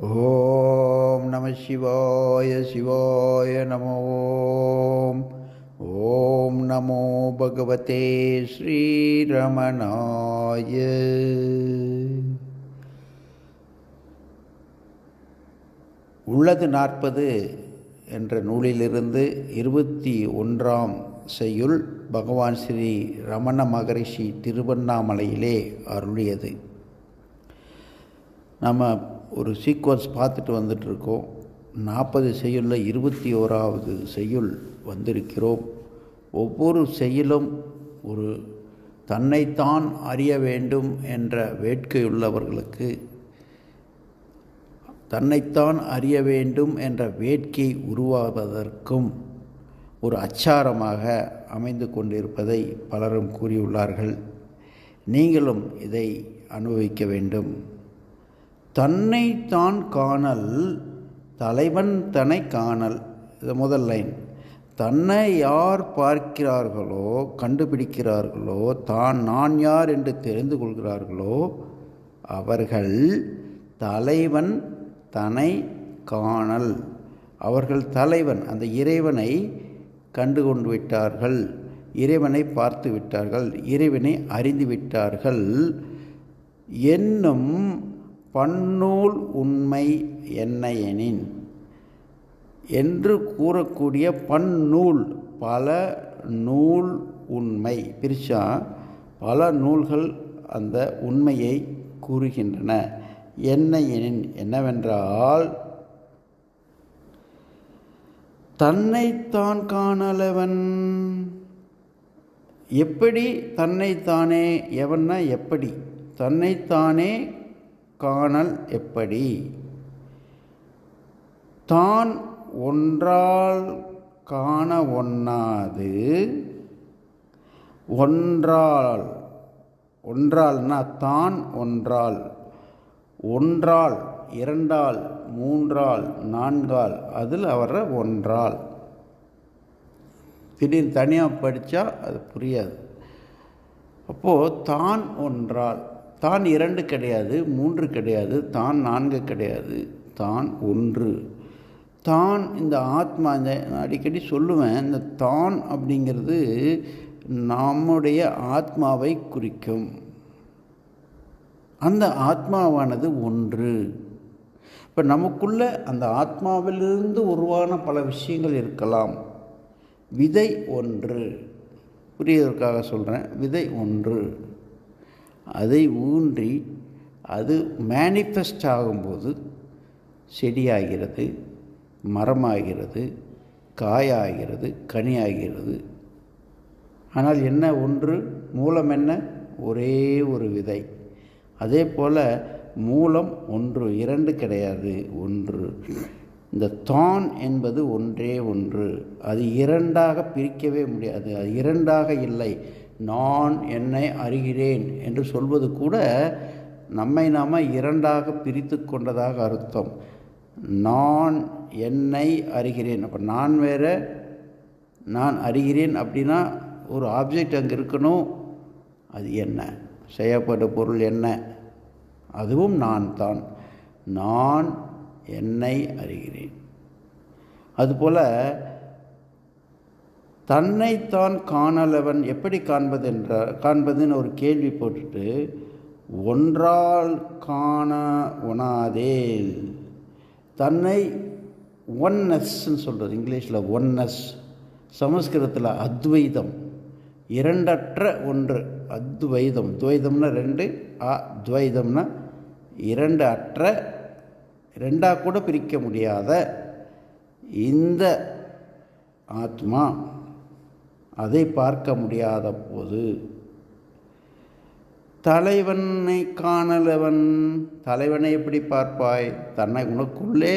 ஓம் நம சிவாய சிவாய நம ஓம். ஓம் நமோ பகவதே ஸ்ரீரமணாய. உள்ளது நாற்பது என்ற நூலிலிருந்து இருபத்தி ஒன்றாம் செய்யுள் பகவான் ஸ்ரீ ரமண மகரிஷி திருவண்ணாமலையிலே அருளியது. நம்ம ஒரு சீக்வன்ஸ் பார்த்துட்டு வந்துட்டுருக்கோம். நாற்பது செய்யுளில் இருபத்தி ஓராவது செய்யுள் வந்திருக்கிறோம். ஒவ்வொரு செய்யுளும் ஒரு தன்னைத்தான் அறிய வேண்டும் என்ற வேட்கையுள்ளவர்களுக்கு தன்னைத்தான் அறிய வேண்டும் என்ற வேட்கை உருவாவதற்கும் ஒரு அச்சாரமாக அமைந்து கொண்டிருப்பதை பலரும் கூறியுள்ளார்கள். நீங்களும் இதை அனுபவிக்க வேண்டும். தன்னைத்தான் காணல் தலைவன் தன்னை காணல். இது முதல் லைன். தன்னை யார் பார்க்கிறார்களோ கண்டுபிடிக்கிறார்களோ தான் நான் யார் என்று தெரிந்து கொள்கிறார்களோ அவர்கள் தலைவன் தன்னை காணல். அவர்கள் தலைவன் அந்த இறைவனை கண்டு கொண்டு விட்டார்கள். இறைவனை பார்த்து விட்டார்கள். இறைவனை அறிந்து விட்டார்கள். என்னும் பன்னூல் உண்மை என்ன எனின் என்று கூறக்கூடிய பன்னூல் பல நூல் உண்மை. பிரிச்சா பல நூல்கள் அந்த உண்மையை கூறுகின்றன. என்ன எனின் என்னவென்றால் தன்னைத்தான் காணலவன். எப்படி தன்னைத்தானே எவன்னா எப்படி? தன்னைத்தானே காணல் எப்படி? தான் ஒன்றால் காண ஒண்ணாது ஒன்றால் ஒன்றால்னா தான் ஒன்றால் ஒன்றால் இரண்டால் மூன்றால் நான்கால் அதில் அவர ஒன்றால். திடீர்னு தனியாக படித்தா அது புரியாது. அப்போது தான் ஒன்றால் தான் இரண்டு கிடையாது மூன்று கிடையாது தான் நான்கு கிடையாது தான் ஒன்று. தான் இந்த ஆத்மா இந்த நான் அடிக்கடி சொல்லுவேன் இந்த தான் அப்படிங்கிறது நம்முடைய ஆத்மாவை குறிக்கும். அந்த ஆத்மாவானது ஒன்று. இப்போ நமக்குள்ள அந்த ஆத்மாவிலிருந்து உருவான பல விஷயங்கள் இருக்கலாம். விதை ஒன்று. புரியதற்காக சொல்கிறேன் விதை ஒன்று. அதை ஊன்றி அது மேனிஃபெஸ்ட் ஆகும்போது செடியாகிறது மரமாகிறது காயாகிறது கனியாகிறது. ஆனால் என்ன ஒன்று? மூலம் என்ன? ஒரே ஒரு விதை. அதே போல் மூலம் ஒன்று இரண்டு கிடையாது ஒன்று. இந்த தான் என்பது ஒன்றே ஒன்று. அது இரண்டாக பிரிக்கவே முடியாது. அது இரண்டாக இல்லை. நான் என்னை அறிகிறேன் என்று சொல்வது கூட நம்மை நாம் இரண்டாக பிரித்து கொண்டதாக அர்த்தம். நான் என்னை அறிகிறேன். அப்போ நான் வேற நான் அறிகிறேன் அப்படின்னா ஒரு ஆப்ஜெக்ட் அங்கே இருக்கணும். அது என்ன? செய்யப்பட்ட பொருள் என்ன? அதுவும் நான் தான். நான் என்னை அறிகிறேன். அதுபோல் தன்னைத்தான் காணலவன் எப்படி காண்பது என்ற காண்பதுன்னு ஒரு கேள்வி போட்டுட்டு ஒன்றால் காண உணாதே தன்னை ஒன்னஸ்ன்னு சொல்கிறது இங்கிலீஷில் ஒன்னஸ் சமஸ்கிருதத்தில் அத்வைதம். இரண்டற்ற ஒன்று அத்வைதம். துவைதம்னா ரெண்டு அத்வைதம்னா இரண்டு அற்ற ரெண்டாக கூட பிரிக்க முடியாத இந்த ஆத்மா. அதை பார்க்க முடியாத போது தலைவனை காணலவன் தலைவனை எப்படி பார்ப்பாய்? தன்னை உனக்குள்ளே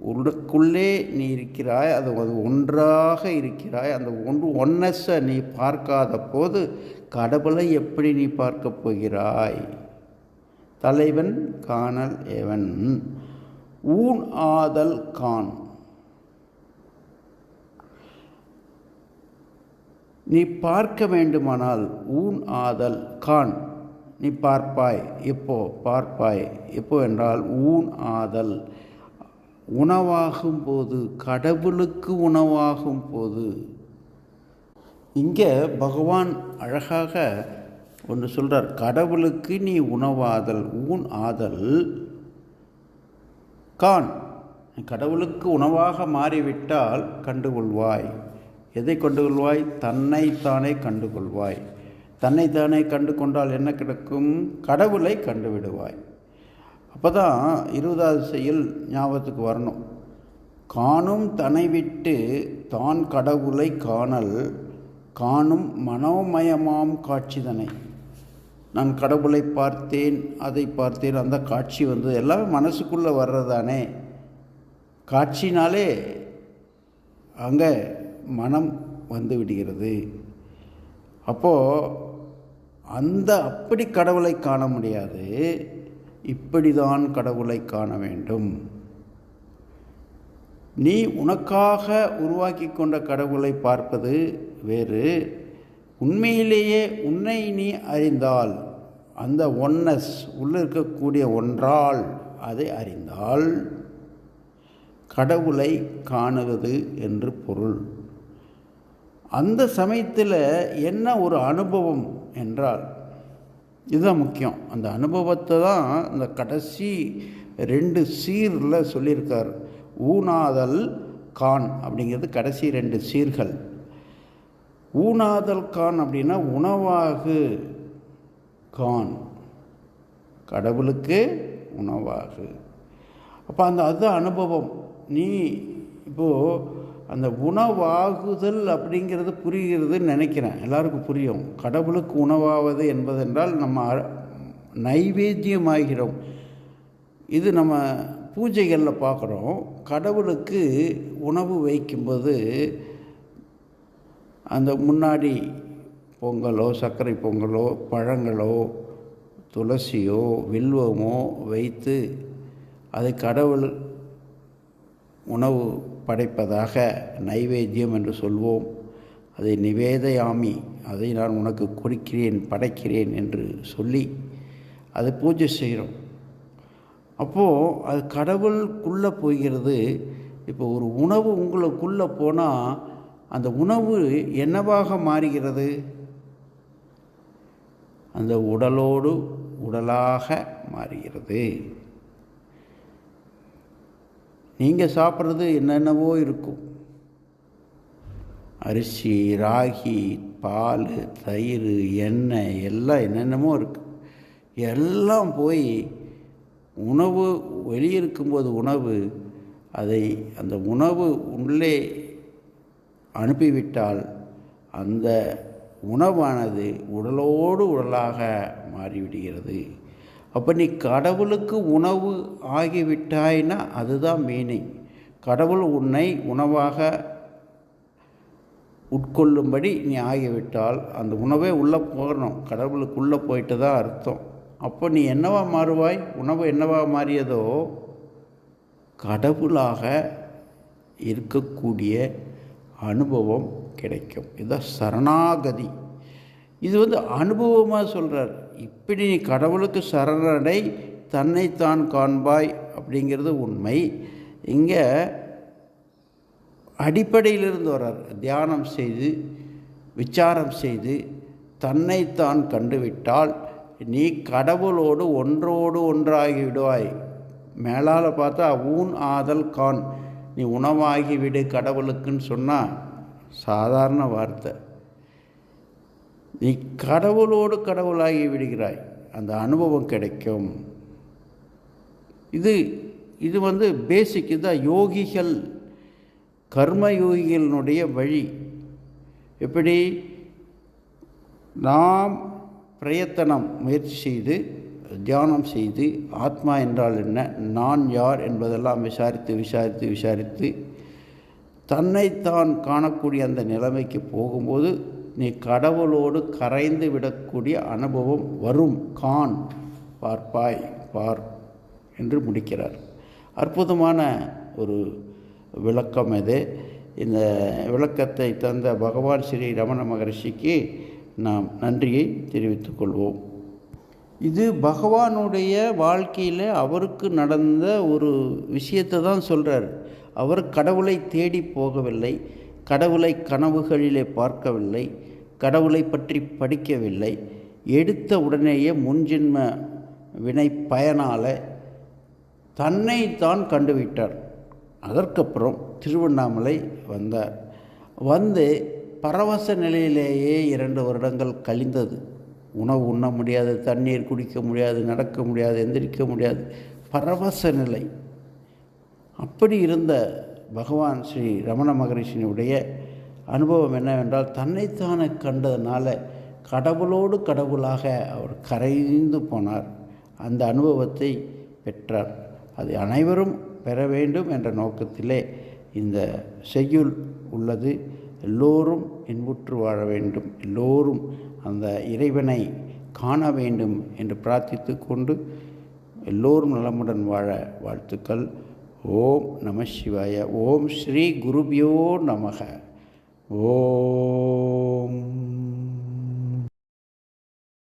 உனக்குள்ளே நீ இருக்கிறாய் அது அது ஒன்றாக இருக்கிறாய் அந்த ஒன்று ஒன்னஸை நீ பார்க்காத போது கடவுளை எப்படி நீ பார்க்க போகிறாய்? தலைவன் காணல் எவன்? ஊன் ஆதல் கான் நீ பார்க்க வேண்டுமானால் ஊன் ஆதல் கான் நீ பார்ப்பாய் எப்போ பார்ப்பாய்? எப்போ என்றால் ஊன் ஆதல். உணவாகும் போது கடவுளுக்கு உணவாகும் போது இங்கே பகவான் அழகாக ஒன்று சொல்கிறார் கடவுளுக்கு நீ உணவாதல் ஊன் ஆதல் கான் கடவுளுக்கு உணவாக மாறிவிட்டால் கண்டுகொள்வாய். எதை கண்டுகொள்வாய்? தன்னைத்தானே கண்டுகொள்வாய். தன்னைத்தானே கண்டு கொண்டால் என்ன கிடைக்கும்? கடவுளை கண்டுவிடுவாய். அப்போ தான் இருபதாவது செயல் ஞாபகத்துக்கு வரணும். காணும் தன்னை விட்டு தான் கடவுளை காணல் காணும் மனோமயமாம் காட்சிதனை நான் கடவுளை பார்த்தேன் அதை பார்த்தேன் அந்த காட்சி வந்தது. எல்லாமே மனசுக்குள்ளே வர்றதானே காட்சினாலே அங்கே மனம் வந்து விடுகிறது. அப்போது அந்த அப்படி கடவுளை காண முடியாது. இப்படி தான் கடவுளை காண வேண்டும். நீ உனக்காக உருவாக்கி கொண்ட கடவுளை பார்ப்பது வேறு. உண்மையிலேயே உன்னை நீ அறிந்தால் அந்த ஒன்னஸ் உள்ளே இருக்கக்கூடிய ஒன்றால் அதை அறிந்தால் கடவுளை காணுவது என்று பொருள். அந்த சமயத்தில் என்ன ஒரு அனுபவம் என்றால் இதுதான் முக்கியம். அந்த அனுபவத்தை தான் இந்த கடைசி ரெண்டு சீரில் சொல்லியிருக்கார். ஊனாதல் கான் அப்படிங்கிறது கடைசி ரெண்டு சீர்கள். ஊனாதல் கான் அப்படின்னா உணவாகு கான். கடவுளுக்கு உணவாகு. அப்போ அந்த அது அனுபவம். நீ இப்போது அந்த உணவாகுதல் அப்படிங்கிறது புரிகிறதுன்னு நினைக்கிறேன். எல்லாருக்கும் புரியும். கடவுளுக்கு உணவாவது என்பதென்றால் நம்ம நைவேத்தியமாகிறோம். இது நம்ம பூஜைகளில் பார்க்குறோம். கடவுளுக்கு உணவு வைக்கும்போது அந்த முன்னாடி பொங்கலோ சர்க்கரை பொங்கலோ பழங்களோ துளசியோ வில்வமோ வைத்து அதை கடவுள் உணவு படைப்பதாக நைவேத்தியம் என்று சொல்வோம். அதை நிவேதயாமி அதை நான் உனக்கு கொடுக்கிறேன் படைக்கிறேன் என்று சொல்லி அதை பூஜை செய்கிறோம். அப்போது அது கடவுளுக்குள்ளே போகிறது. இப்போ ஒரு உணவு உங்களுக்குள்ளே போனால் அந்த உணவு என்னவாக மாறுகிறது? அந்த உடலோடு உடலாக மாறுகிறது. நீங்கள் சாப்பிட்றது என்னென்னவோ இருக்கும். அரிசி ராகி பால் தயிர் எண்ணெய் எல்லாம் என்னென்னமோ இருக்குது எல்லாம் போய் உணவு வெளியே இருக்கும்போது உணவு அதை அந்த உணவு உள்ளே அனுப்பிவிட்டால் அந்த உணவானது உடலோடு உடலாக மாறிவிடுகிறது. அப்போ நீ கடவுளுக்கு உணவு ஆகிவிட்டாய்னா அதுதான் மீனிங் கடவுள் உன்னை உணவாக உட்கொள்ளும்படி நீ ஆகிவிட்டால் அந்த உணவே உள்ளே போகணும். கடவுளுக்குள்ளே போயிட்டு தான் அர்த்தம். அப்போ நீ என்னவா மாறுவாய்? உணவு என்னவா மாறியதோ கடவுளாக இருக்கக்கூடிய அனுபவம் கிடைக்கும். இதுதான் சரணாகதி. இது வந்து அனுபவமாக சொல்கிறார் இப்படி நீ கடவுளுக்கு சரணடை தன்னைத்தான் காண்பாய் அப்படிங்கிறது உண்மை. இங்கே அடிப்படையிலிருந்து வர்றார். தியானம் செய்து விசாரம் செய்து தன்னைத்தான் கண்டுவிட்டால் நீ கடவுளோடு ஒன்றோடு ஒன்றாகி விடுவாய். மேலால் பார்த்தா ஊன் ஆதல் கான். நீ உணவாகி விடு கடவுளுக்குன்னு சொன்னால் சாதாரண வார்த்தை. நீ கடவுளோடு கடவுளாகி விடுகிறாய். அந்த அனுபவம் கிடைக்கும். இது இது வந்து பேசிக் இதுதான். யோகிகள் கர்ம யோகிகளினுடைய வழி. எப்படி? நாம் பிரயத்தனம் முயற்சி செய்து தியானம் செய்து ஆத்மா என்றால் என்ன? நான் யார் என்பதெல்லாம் விசாரித்து விசாரித்து விசாரித்து தன்னைத்தான் காணக்கூடிய அந்த நிலைமைக்கு போகும்போது நீ கடவுளோடு கரைந்து விடக்கூடிய அனுபவம் வரும். கான் பார்ப்பாய் பார் என்று முடிக்கிறார். அற்புதமான ஒரு விளக்கம் இது. இந்த விளக்கத்தை தந்த பகவான் ஸ்ரீ ரமண மகரிஷிக்கு நாம் நன்றியை தெரிவித்துக் கொள்வோம். இது பகவானுடைய வாழ்க்கையில் அவருக்கு நடந்த ஒரு விஷயத்தை தான் சொல்கிறார் அவர் கடவுளை தேடி போகவில்லை. கடவுளை கனவுகளிலே பார்க்கவில்லை கடவுளை பற்றி படிக்கவில்லை. எடுத்த உடனேயே முன்ஜென்ம வினை பயனால் தன்னை தான் கண்டுவிட்டார். அதற்கப்புறம் திருவண்ணாமலை வந்தார். வந்து பரவச நிலையிலேயே இரண்டு வருடங்கள் கழிந்தது. உணவு உண்ண முடியாது தண்ணீர் குடிக்க முடியாது நடக்க முடியாது எந்திரிக்க முடியாது. பரவச நிலை. அப்படி இருந்த பகவான் ஸ்ரீ ரமண மகரிஷினுடைய அனுபவம் என்னவென்றால் தன்னைத்தானே கண்டதுனால கடவுளோடு கடவுளாக அவர் கரைந்து போனார். அந்த அனுபவத்தை பெற்றார். அது அனைவரும் பெற வேண்டும் என்ற நோக்கத்திலே இந்த செய்யுள் உள்ளது. எல்லோரும் இன்புற்று வாழ வேண்டும். எல்லோரும் அந்த இறைவனை காண வேண்டும் என்று பிரார்த்தித்து கொண்டு எல்லோரும் நலமுடன் வாழ வாழ்த்துக்கள். ஓம் நம சிவாய ஓம் ஸ்ரீ குருபியோ நமக. ஓம்.